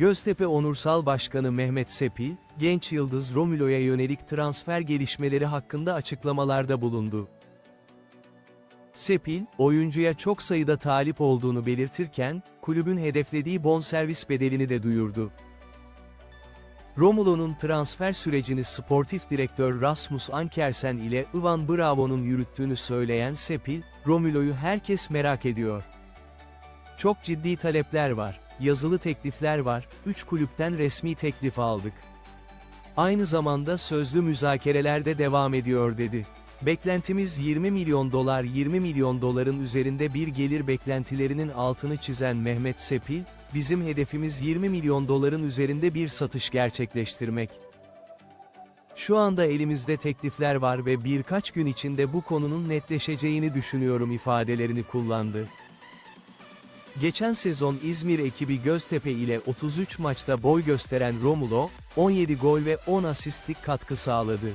Göztepe Onursal Başkanı Mehmet Sepil, genç yıldız Romulo'ya yönelik transfer gelişmeleri hakkında açıklamalarda bulundu. Sepil, oyuncuya çok sayıda talip olduğunu belirtirken, kulübün hedeflediği bonservis bedelini de duyurdu. Romulo'nun transfer sürecini sportif direktör Rasmus Ankersen ile Ivan Bravo'nun yürüttüğünü söyleyen Sepil, Romulo'yu herkes merak ediyor. Çok ciddi talepler var, yazılı teklifler var, 3 kulüpten resmi teklif aldık. Aynı zamanda sözlü müzakereler de devam ediyor dedi. Beklentimiz 20 milyon dolar 20 milyon doların üzerinde bir gelir beklentilerinin altını çizen Mehmet Sepil, bizim hedefimiz 20 milyon doların üzerinde bir satış gerçekleştirmek. Şu anda elimizde teklifler var ve birkaç gün içinde bu konunun netleşeceğini düşünüyorum ifadelerini kullandı. Geçen sezon İzmir ekibi Göztepe ile 33 maçta boy gösteren Romulo, 17 gol ve 10 asistlik katkı sağladı.